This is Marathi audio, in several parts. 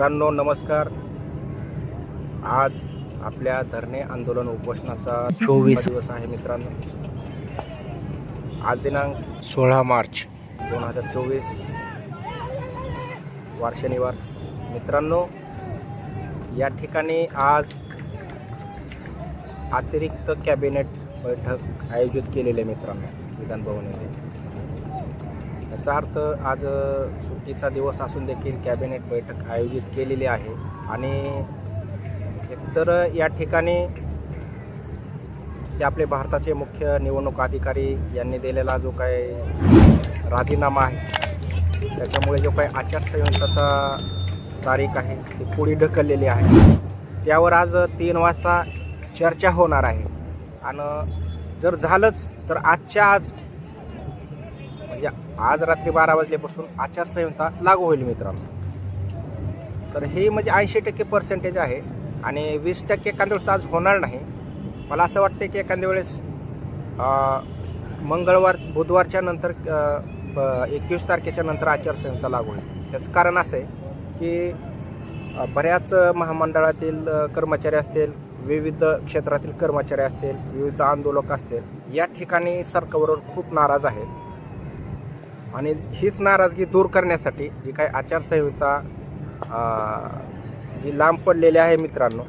मित्रांनो नमस्कार. आज आपल्या धरणे आंदोलन उपोषणाचा चोवीस. दिवस आहे मित्रांनो. आज दिनांक सोळा मार्च. दोन हजार चोवीस. वार शनिवार. मित्रांनो या ठिकाणी आज अतिरिक्त कॅबिनेट बैठक आयोजित केलेली आहे मित्रांनो विधानभवन येथे याचा अर्थ आज सुट्टीचा दिवस असून देखील कॅबिनेट बैठक आयोजित केलेली आहे. आणि एकतर या ठिकाणी जे आपले भारताचे मुख्य निवडणूक अधिकारी यांनी दिलेला जो काय राजीनामा आहे त्याच्यामुळे जो काही आचारसंहिताचा तारीख आहे ती पुढे ढकललेली आहे. त्यावर आज तीन वाजता चर्चा होणार आहे. आणि जर झालंच तर आजच्या आज म्हणजे आज रात्री बारा वाजल्यापासून आचारसंहिता लागू होईल मित्रांनो. तर हे म्हणजे ऐंशी टक्के पर्सेंटेज आहे आणि वीस टक्के एखाद्या वेळेस आज होणार नाही. मला असं वाटतं की एखाद्या वेळेस मंगळवार बुधवारच्या नंतर एकवीस तारखेच्या नंतर आचारसंहिता लागू होईल. त्याचं कारण असं आहे की बऱ्याच महामंडळातील कर्मचारी असतील विविध क्षेत्रातील कर्मचारी असतील विविध आंदोलक असतील या ठिकाणी सरकारवर खूप नाराज आहेत आणि हीच नाराजगी दूर करण्यासाठी जी काही आचारसंहिता जी लांब पडलेली आहे मित्रांनो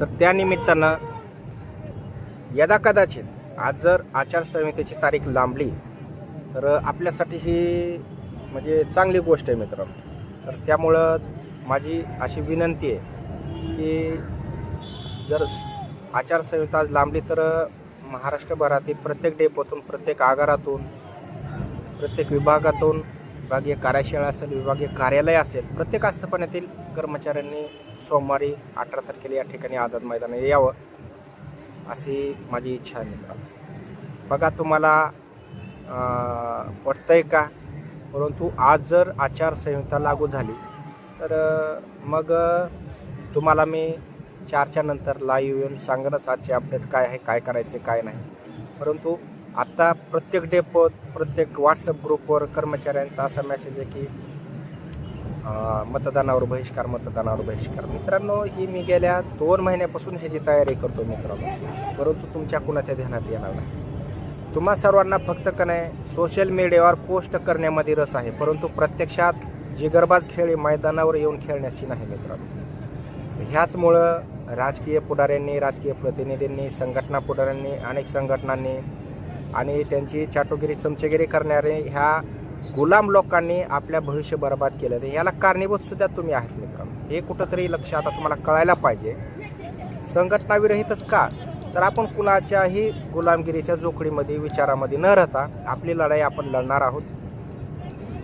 तर त्या निमित्तानं यदा कदाचित आज जर आचारसंहितेची तारीख लांबली तर आपल्यासाठी ही म्हणजे चांगली गोष्ट आहे मित्रांनो. तर त्यामुळं माझी अशी विनंती आहे की जर आचारसंहिता आज लांबली तर महाराष्ट्रभरातील प्रत्येक डेपोतून प्रत्येक आगारातून प्रत्येक विभागातून विभागीय कार्यशाळा असेल विभागीय कार्यालय असेल प्रत्येक आस्थापनातील कर्मचाऱ्यांनी सोमवारी अठरा तारखेला या ठिकाणी आझाद मैदानात यावं अशी माझी इच्छा आहे मित्रांनो. बघा तुम्हाला अं, पटतंय का? परंतु आज जर आचारसंहिता लागू झाली तर मग तुम्हाला मी चारच्या नंतर लाईव्ह येऊन सांगणंच आजचे अपडेट काय आहे काय करायचे काय नाही. परंतु आत्ता प्रत्येक डेपो प्रत्येक व्हॉट्सअप ग्रुपवर कर्मचाऱ्यांचा असा मेसेज आहे की मतदानावर बहिष्कार मतदानावर बहिष्कार. मित्रांनो ही मी गेल्या दोन महिन्यापासून ह्याची तयारी करतो मित्रांनो. परंतु तुमच्या कुणाच्या ध्यानात येणार नाही. तुम्हा सर्वांना फक्त का नाही सोशल मीडियावर पोस्ट करण्यामध्ये रस आहे. परंतु प्रत्यक्षात जिगरबाज खेळ मैदानावर येऊन खेळण्याची नाही मित्रांनो. ह्याचमुळं राजकीय पुढाऱ्यांनी राजकीय प्रतिनिधींनी संघटना पुढाऱ्यांनी अनेक संघटनांनी आणि त्यांची चाटोगिरी चमचेगिरी करणारे ह्या गुलाम लोकांनी आपल्या भविष्य बर्बाद केलं. तर ह्याला कारणीभूत सुद्धा तुम्ही आहेत मित्रांनो हे कुठंतरी लक्ष आता तुम्हाला कळायला पाहिजे. संघटनाविरहितच का? तर आपण कुणाच्याही गुलामगिरीच्या जोखडीमध्ये विचारामध्ये न राहता आपली लढाई आपण लढणार आहोत.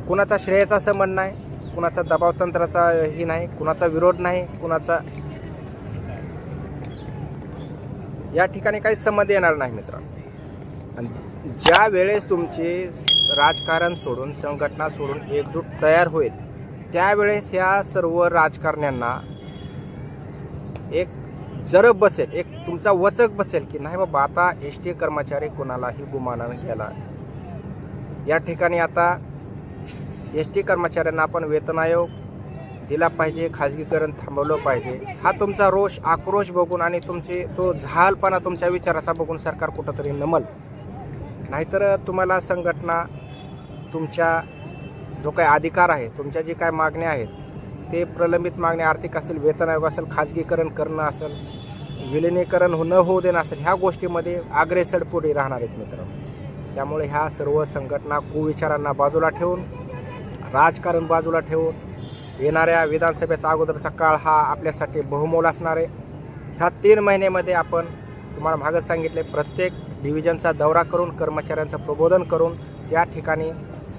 कुणाचा श्रेयाचा संबंध नाही कुणाचा दबावतंत्राचा ही नाही कुणाचा विरोध नाही कुणाचा या ठिकाणी काही संबंध येणार नाही मित्रांनो आणि ज्या वेळेस तुमचे राजकारण सोडून संघटना सोडून एकजूट तयार होईल त्यावेळेस या सर्व राजकारण्यांना एक जरब बसेल एक तुमचा वचक बसेल की नाही बाबा आता एस टी कर्मचारी कोणालाही गुमानानं गेला या ठिकाणी आता एस टी कर्मचाऱ्यांना आपण वेतन आयोग दिला पाहिजे खाजगीकरण थांबवलं पाहिजे. हा तुमचा रोष आक्रोश बघून आणि तुमचे तो झालपणा तुमच्या विचाराचा बघून सरकार कुठंतरी नमल. नाहीतर तुम्हाला संघटना तुमच्या जो काही अधिकार आहे तुमच्या जी काय मागण्या आहेत ते प्रलंबित मागण्या आर्थिक असेल वेतन आयोग असेल खाजगीकरण करणं असेल विलिनीकरण हो- न होऊ देणं असेल ह्या गोष्टीमध्ये आग्रेसड पुढे राहणार आहेत मित्रांनो त्यामुळे ह्या सर्व संघटना कुविचारांना बाजूला ठेवून राजकारण बाजूला ठेवून येणाऱ्या विधानसभेचा अगोदरचा काळ हा आपल्यासाठी बहुमोल असणार आहे. ह्या तीन महिन्यामध्ये आपण तुम्हाला मागं सांगितले प्रत्येक डिव्हिजनचा दौरा करून कर्मचाऱ्यांचं प्रबोधन करून त्या ठिकाणी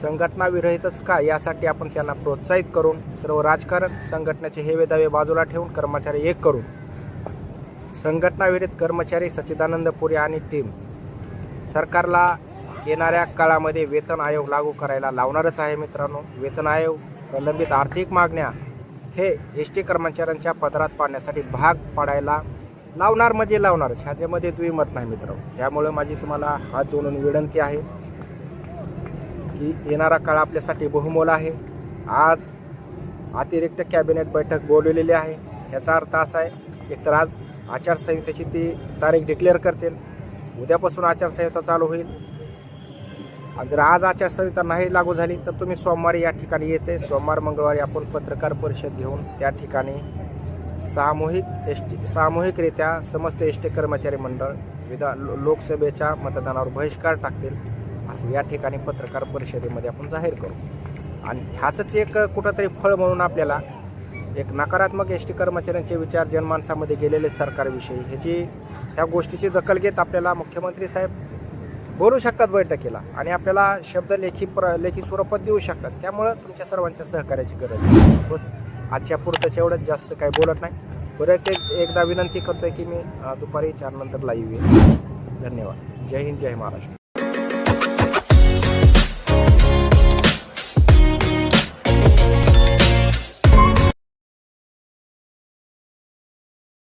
संघटना विरहितच का यासाठी आपण त्यांना प्रोत्साहित करून सर्व राजकारण संघटनेचे हेवे दावे बाजूला ठेवून कर्मचारी एक करून संघटना विरहित कर्मचारी सच्चिदानंद पुरी आणि टीम सरकारला येणाऱ्या काळामध्ये वेतन आयोग लागू करायला लावणारच आहे मित्रांनो. वेतन आयोग प्रलंबित आर्थिक मागण्या हे एस टी कर्मचाऱ्यांच्या पदरात पाडण्यासाठी भाग पाडायला लावणार म्हणजे लावणार ह्याच्यामध्ये मत नाही मित्रांनो. त्यामुळे माझी तुम्हाला हात जोडून विनंती आहे की येणारा काळ आपल्यासाठी बहुमोल आहे. आज अतिरिक्त कॅबिनेट बैठक बोलवलेली आहे. याचा अर्थ असा आहे एकतर आज आचारसंहितेची ती तारीख डिक्लेअर करतील. उद्यापासून आचारसंहिता चालू होईल. आणि जर आज आचारसंहिता नाही लागू झाली तर तुम्ही सोमवारी या ठिकाणी यायचं. आहे सोमवार मंगळवारी आपण पत्रकार परिषद घेऊन त्या ठिकाणी सामूहिक एस टी सामूहिकरित्या समस्त एस टी कर्मचारी मंडळ विधा लो- लोकसभेच्या मतदानावर बहिष्कार टाकतील असं या ठिकाणी पत्रकार परिषदेमध्ये आपण जाहीर करू. आणि ह्याचंच एक कुठंतरी फळ म्हणून आपल्याला एक नकारात्मक एस टी कर्मचाऱ्यांचे विचार जनमानसामध्ये गेलेले सरकारविषयी ह्याची ह्या गोष्टीची दखल घेत आपल्याला मुख्यमंत्री साहेब बोलू शकतात बैठकीला आणि आपल्याला शब्द लेखी प्र लेखी स्वरूपात देऊ शकतात. त्यामुळं तुमच्या सर्वांच्या सहकार्याची गरज आहे. बस आजच्या पुरतच एवढंच जास्त काही बोलत नाही. परत एक एकदा विनंती करतोय की मी दुपारी चारनंतर लाईव्ह येईल. धन्यवाद. जय हिंद जय महाराष्ट्र.